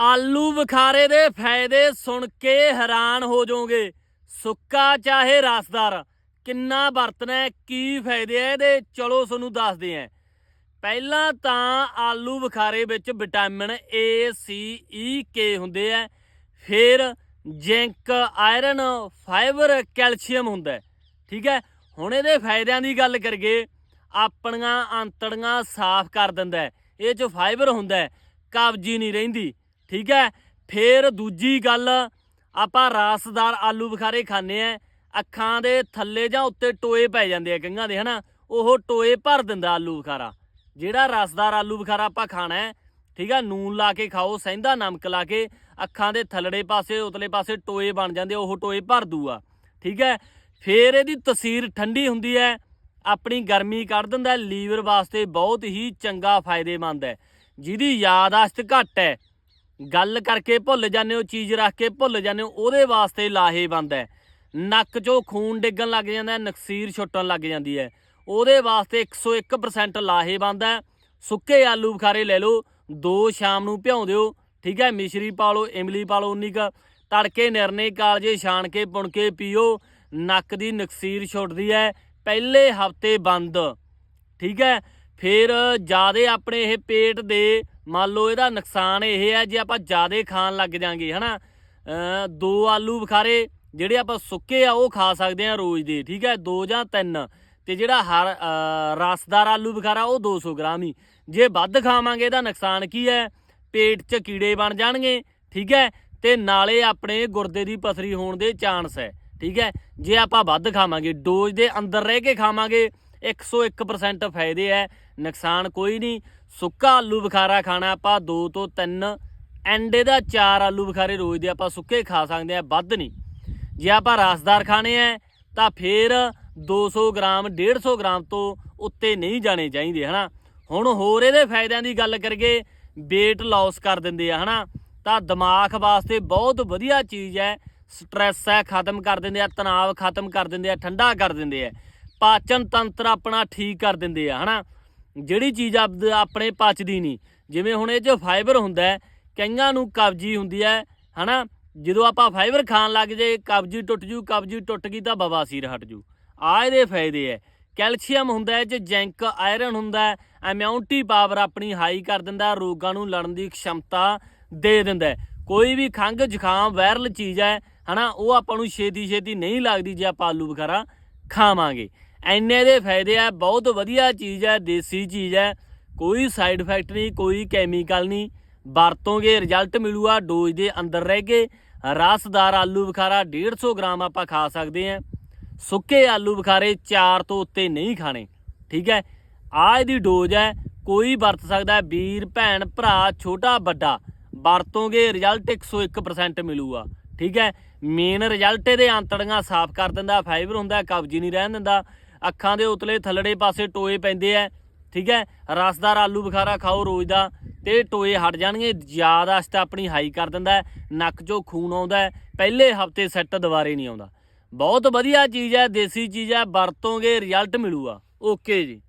ਆਲੂ ਬੁਖਾਰੇ ਦੇ ਫਾਇਦੇ ਸੁਣ ਕੇ ਹੈਰਾਨ ਹੋ ਜਾਓਗੇ। ਸੁੱਕਾ ਚਾਹੇ ਰਸਦਾਰ ਕਿੰਨਾ ਵਰਤਣਾ ਕੀ ਫਾਇਦੇ ਆ ਇਹਦੇ ਚਲੋ ਤੁਹਾਨੂੰ ਦੱਸਦੇ ਆਂ ਪਹਿਲਾਂ ਤਾਂ ਆਲੂ ਬੁਖਾਰੇ ਵਿੱਚ ਵਿਟਾਮਿਨ ਏ ਸੀ ਈ ਕੇ ਹੁੰਦੇ ਆ। ਫਿਰ ਜ਼ਿੰਕ ਆਇਰਨ ਫਾਈਬਰ ਕੈਲਸ਼ੀਅਮ ਹੁੰਦਾ ਠੀਕ ਹੈ? ਹੁਣ ਇਹਦੇ ਫਾਇਦਿਆਂ ਦੀ ਗੱਲ ਕਰੀਏ ਆਪਣੀਆਂ ਆਂਤੜੀਆਂ ਸਾਫ਼ ਕਰ ਦਿੰਦਾ ਇਹ ਚ ਫਾਈਬਰ ਹੁੰਦਾ ਹੈ, ਕਬਜੀ ਨਹੀਂ ਰਹਿੰਦੀ। ਠੀਕ ਹੈ? ਫਿਰ ਦੂਜੀ ਗੱਲ, ਆਪਾਂ ਰਾਸਦਾਰ ਆਲੂ ਬੁਖਾਰੇ ਖਾਂਦੇ ਆ ਅੱਖਾਂ ਦੇ ਥੱਲੇ ਜਾਂ ਉੱਤੇ ਟੋਏ ਪੈ ਜਾਂਦੇ ਆ ਕਈਆਂ ਦੇ, ਹਨਾ? ਉਹ ਟੋਏ ਭਰ ਦਿੰਦਾ ਆਲੂ ਬੁਖਾਰਾ। ਜਿਹੜਾ ਰਸਦਾਰ ਆਲੂ ਬੁਖਾਰਾ ਆਪਾਂ ਖਾਣਾ ਹੈ, ਠੀਕ ਹੈ ਨੂਨ ਲਾ ਕੇ ਖਾਓ, ਸਹਿੰਦਾ ਨਮਕ ਲਾ ਕੇ, ਅੱਖਾਂ ਦੇ ਥੱਲੜੇ ਪਾਸੇ, ਉਤਲੇ ਪਾਸੇ ਟੋਏ ਬਣ ਜਾਂਦੇ, ਉਹ ਟੋਏ ਭਰ ਦੂਆ ਠੀਕ ਹੈ? ਫੇਰ ਇਹਦੀ ਤਸੀਰ ਠੰਡੀ ਹੁੰਦੀ ਹੈ, ਆਪਣੀ ਗਰਮੀ ਕੱਢ ਦਿੰਦਾ ਲੀਵਰ ਵਾਸਤੇ ਬਹੁਤ ਹੀ ਚੰਗਾ ਫਾਇਦੇਮੰਦ ਹੈ। ਜਿਹਦੀ ਯਾਦਾਸ਼ਤ ਘੱਟ ਹੈ ਗੱਲ ਕਰਕੇ ਭੁੱਲ ਜਾਂਦੇ ਹੋ, ਚੀਜ਼ ਰੱਖ ਕੇ ਭੁੱਲ ਜਾਂਦੇ ਹੋ, ਉਹਦੇ ਵਾਸਤੇ ਲਾਹੇਵੰਦ ਹੈ। ਨੱਕ 'ਚੋਂ ਖੂਨ ਡਿੱਗਣ ਲੱਗ ਜਾਂਦਾ ਹੈ ਨਕਸੀਰ ਛੁੱਟਣ ਲੱਗ ਜਾਂਦੀ ਹੈ। ਉਹਦੇ ਵਾਸਤੇ 101% ਲਾਹੇਵੰਦ ਹੈ। ਸੁੱਕੇ ਆਲੂ ਬੁਖਾਰੇ ਲੈ ਲਓ, ਦੋ ਸ਼ਾਮ ਨੂੰ ਭਿਉਂ ਦਿਓ, ਠੀਕ ਹੈ, ਮਿਸ਼ਰੀ ਪਾ ਲਓ, ਇਮਲੀ ਪਾ ਲਓ, ਉਨੀ ਕੁ। ਤੜਕੇ ਨਿਰਨੇ ਕਾਲਜੇ ਛਾਣ ਕੇ, ਪੁਣ ਕੇ ਪੀਓ, ਨੱਕ ਦੀ ਨਕਸੀਰ ਛੁੱਟਦੀ ਹੈ, ਪਹਿਲੇ ਹਫ਼ਤੇ ਬੰਦ, ਠੀਕ ਹੈ। ਫਿਰ ਜਿਆਦੇ ਆਪਣੇ ਇਹ ਪੇਟ ਦੇ ਮੰਨ ਲਓ ਇਹਦਾ ਨੁਕਸਾਨ ਇਹ ਹੈ ਜੇ ਆਪਾਂ ਜ਼ਿਆਦਾ ਖਾਣ ਲੱਗ ਜਾਾਂਗੇ, ਹਨਾ? ਅਮ ਦੋ ਆਲੂ ਬੁਖਾਰੇ, ਜਿਹੜੇ ਆਪਾਂ ਸੁੱਕੇ ਆ, ਉਹ ਖਾ ਸਕਦੇ ਆ ਰੋਜ਼ ਦੇ, ਠੀਕ ਹੈ? ਦੋ ਜਾਂ ਤਿੰਨ। ਤੇ ਜਿਹੜਾ ਹਰ ਰਸਦਾਰ ਆਲੂ ਬੁਖਾਰਾ, ਉਹ 200 ਗ੍ਰਾਮ ਹੀ। ਜੇ ਵੱਧ ਖਾਵਾਂਗੇ, ਇਹਦਾ ਨੁਕਸਾਨ ਕੀ ਹੈ? ਪੇਟ 'ਚ ਕੀੜੇ ਬਣ ਜਾਣਗੇ, ਠੀਕ ਹੈ? ਤੇ ਨਾਲੇ ਆਪਣੇ ਗੁਰਦੇ ਦੀ ਪਥਰੀ ਹੋਣ ਦੇ ਚਾਂਸ ਹੈ, ਠੀਕ ਹੈ? ਜੇ ਆਪਾਂ ਵੱਧ ਖਾਵਾਂਗੇ, ਡੋਜ਼ ਦੇ ਅੰਦਰ ਰਹਿ ਕੇ ਖਾਵਾਂਗੇ 101% ਫਾਇਦੇ ਹੈ, ਨੁਕਸਾਨ ਕੋਈ ਨਹੀਂ। ਸੁੱਕਾ ਆਲੂ ਬੁਖਾਰਾ ਖਾਣਾ ਆਪਾਂ 2 ਤੋਂ 3 ਐਂਡੇ ਦਾ 4 ਆਲੂ ਬੁਖਾਰੇ ਰੋਜ਼ ਦੇ ਆਪਾਂ ਸੁੱਕੇ ਖਾ ਸਕਦੇ ਆ ਵੱਧ ਨਹੀਂ। ਜੇ ਆਪਾਂ ਰਸਦਾਰ ਖਾਣੇ ਆ, ਤਾਂ ਫਿਰ 200 ਗ੍ਰਾਮ 150 ਗ੍ਰਾਮ ਤੋਂ ਉੱਤੇ ਨਹੀਂ ਜਾਣੇ ਚਾਹੀਦੇ, ਹਨਾ? ਹੁਣ ਹੋਰ ਇਹਦੇ ਫਾਇਦਿਆਂ ਦੀ ਗੱਲ ਕਰੀਏ weight loss ਕਰ ਦਿੰਦੇ ਆ, ਹਨਾ? ਤਾਂ ਦਿਮਾਗ ਵਾਸਤੇ ਬਹੁਤ ਵਧੀਆ ਚੀਜ਼ ਹੈ ਸਟ੍ਰੈਸ ਹੈ, ਖਤਮ ਕਰ ਦਿੰਦੇ ਆ, ਤਣਾਅ ਖਤਮ ਕਰ ਦਿੰਦੇ ਆ, ਠੰਡਾ ਕਰ ਦਿੰਦੇ ਆ। ਪਾਚਨ ਤੰਤਰ ਆਪਣਾ ਠੀਕ ਕਰ ਦਿੰਦੇ ਆ, ਹਨਾ? ਜਿਹੜੀ ਚੀਜ਼ ਆਪਣੇ ਪਚਦੀ ਨਹੀਂ। ਜਿਵੇਂ ਹੁਣ ਇਹ 'ਚ ਫਾਈਬਰ ਹੁੰਦਾ ਕਈਆਂ ਨੂੰ ਕਬਜੀ ਹੁੰਦੀ ਹੈ, ਹਨਾ? ਜਦੋਂ ਆਪਾਂ ਫਾਈਬਰ ਖਾਣ ਲੱਗ ਜੇ ਕਬਜੀ ਟੁੱਟ ਜੂ, ਕਬਜੀ ਟੁੱਟ ਗਈ ਤਾਂ ਬਵਾਸੀਰ ਹਟ ਜੂ। ਆ ਇਹਦੇ ਫਾਇਦੇ ਹੈ। ਕੈਲਸ਼ੀਅਮ ਹੁੰਦਾ ਹੈ, ਜੇ ਜ਼ਿੰਕ ਆਇਰਨ ਹੁੰਦਾ ਹੈ ਇਮਿਊਨਿਟੀ ਪਾਵਰ ਆਪਣੀ ਹਾਈ ਕਰ ਦਿੰਦਾ ਰੋਗਾਂ ਨੂੰ ਲੜਨ ਦੀ ਖਮਤਾ ਦੇ ਦਿੰਦਾ ਕੋਈ ਵੀ ਖੰਘ, ਜ਼ੁਕਾਮ ਵਾਇਰਲ ਚੀਜ਼ ਹੈ, ਹਨਾ? ਉਹ ਆਪਾਂ ਨੂੰ ਛੇਤੀ ਛੇਤੀ ਨਹੀਂ ਲੱਗਦੀ ਜੇ ਆਪਾਂ ਆਲੂ ਬੁਖਾਰਾ ਖਾਵਾਂਗੇ। ਐਨੇ ਦੇ ਫਾਇਦੇ ਆ, ਬਹੁਤ ਵਧੀਆ ਚੀਜ਼ ਹੈ ਦੇਸੀ ਚੀਜ਼ ਹੈ ਕੋਈ ਸਾਈਡ ਇਫੈਕਟ ਨਹੀਂ, ਕੋਈ ਕੈਮੀਕਲ ਨਹੀਂ। ਵਰਤੋਂਗੇ ਰਿਜ਼ਲਟ ਮਿਲੂਗਾ ਡੋਜ਼ ਦੇ ਅੰਦਰ ਰਹਿ ਕੇ। ਰਸਦਾਰ ਆਲੂ ਬੁਖਾਰਾ 150 ਗ੍ਰਾਮ ਆਪਾਂ ਖਾ ਸਕਦੇ ਹਾਂ ਸੁੱਕੇ ਆਲੂ ਬੁਖਾਰੇ 4 ਤੋਂ ਉੱਤੇ ਨਹੀਂ ਖਾਣੇ, ਠੀਕ ਹੈ? ਆ ਇਹਦੀ ਡੋਜ਼ ਹੈ, ਕੋਈ ਵਰਤ ਸਕਦਾ ਵੀਰ, ਭੈਣ, ਭਰਾ, ਛੋਟਾ, ਵੱਡਾ। ਵਰਤੋਂਗੇ ਰਿਜ਼ਲਟ 101% ਮਿਲੂਗਾ, ਠੀਕ ਹੈ? ਮੇਨ ਰਿਜ਼ਲਟ ਇਹਦੇ ਆਂਤੜੀਆਂ ਸਾਫ਼ ਕਰ ਦਿੰਦਾ ਫਾਈਬਰ ਹੁੰਦਾ, ਕਬਜੀ ਨਹੀਂ ਰਹਿਣ ਦਿੰਦਾ। ਅੱਖਾਂ ਦੇ ਉਤਲੇ ਥੱਲੜੇ ਪਾਸੇ ਟੋਏ ਪੈਂਦੇ ਆ, ਠੀਕ ਹੈ? ਰਸਦਾਰ ਆਲੂ ਬੁਖਾਰਾ ਖਾਓ ਰੋਜ਼ ਦਾ, ਤੇ ਟੋਏ ਹਟ ਜਾਣਗੇ, ਯਾਦਾਸ਼ਤ ਆਪਣੀ ਹਾਈ ਕਰ ਦਿੰਦਾ ਨੱਕ 'ਚੋਂ ਖੂਨ ਆਉਂਦਾ ਪਹਿਲੇ ਹਫ਼ਤੇ ਸੈੱਟ ਦੁਬਾਰੇ ਨਹੀਂ ਆਉਂਦਾ। ਬਹੁਤ ਵਧੀਆ ਚੀਜ਼ ਹੈ, ਦੇਸੀ ਚੀਜ਼ ਹੈ, ਵਰਤੋਂਗੇ, ਰਿਜ਼ਲਟ ਮਿਲੂਗਾ। ਓਕੇ ਜੀ।